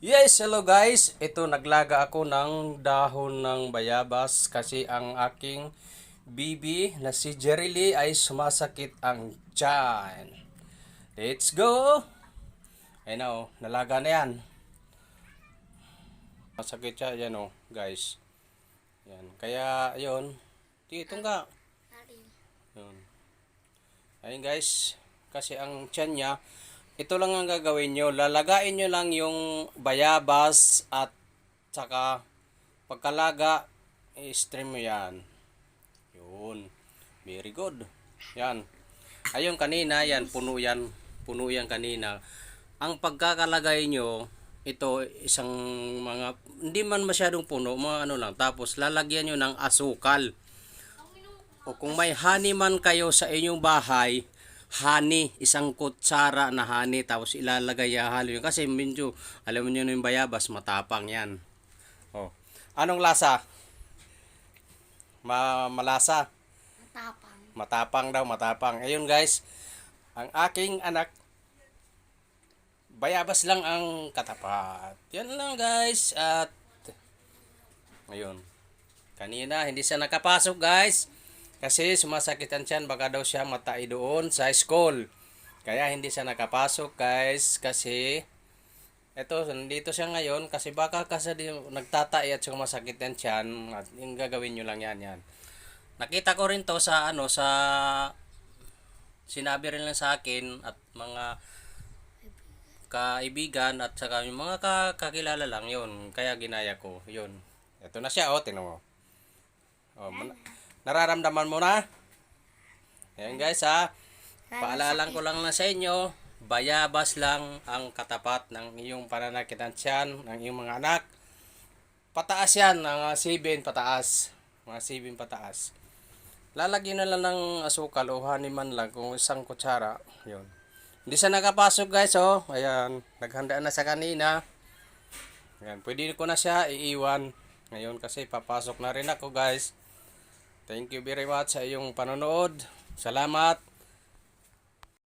Yes, hello guys. Ito naglaga ako ng dahon ng bayabas kasi ang aking bibi na si Jerry Lee ay sumasakit ang tiyan. Let's go! Ayun na oh, nalaga na yan. Masakit siya, yan oh, guys. Yan. Kaya, yun. Dito nga. Yun. Ayun guys, kasi ang tiyan niya, ito lang ang gagawin nyo. Lalagain nyo lang yung bayabas at saka pagkalaga, i-stream mo yan. Yun. Very good. Yan. Ayun kanina, yan, puno yan. Puno yan kanina. Ang pagkakalagay nyo, ito isang mga, hindi man masyadong puno, mga ano lang. Tapos lalagyan nyo ng asukal. O kung may honey man kayo sa inyong bahay, honey, isang kutsara na honey, tapos ilalagay halo yun. Kasi medyo, alam nyo yung bayabas, matapang yan. Oh. Anong lasa? Ma malasa? Matapang. Matapang daw, matapang. Ayun guys, ang aking anak, bayabas lang ang katapat. Yan lang guys. At, ngayon, kanina hindi siya nakapasok guys. Kasi sumasakitan siya, baka daw siya matai doon sa school. Kaya hindi siya nakapasok guys. Kasi, eto, nandito siya ngayon. Kasi baka kasi di, nagtatai at sumasakitan siya. At yung gagawin nyo lang yan, yan. Nakita ko rin to sa ano sa sinabi rin lang sa akin at mga kaibigan at saka yung mga ka- kakilala lang yun kaya ginaya ko yun ito na siya oh tingnan mo oh, nararamdaman mo na? Yan guys ha? Paalalan ko lang na sa inyo. Bayabas lang ang katapat ng iyong pananakitan tiyan ng iyong mga anak. Pataas yan mga 7 pataas. Mga 7 pataas. Lalagyan na lang ng asukal o honey man lang kung isang kutsara. Yun. Hindi siya nakapasok guys oh. Ayan. Naghanda na sa kanina. Ayan. Pwede ko na siya iiwan. Ngayon kasi papasok na rin ako guys thank you very much sa iyong panonood. Salamat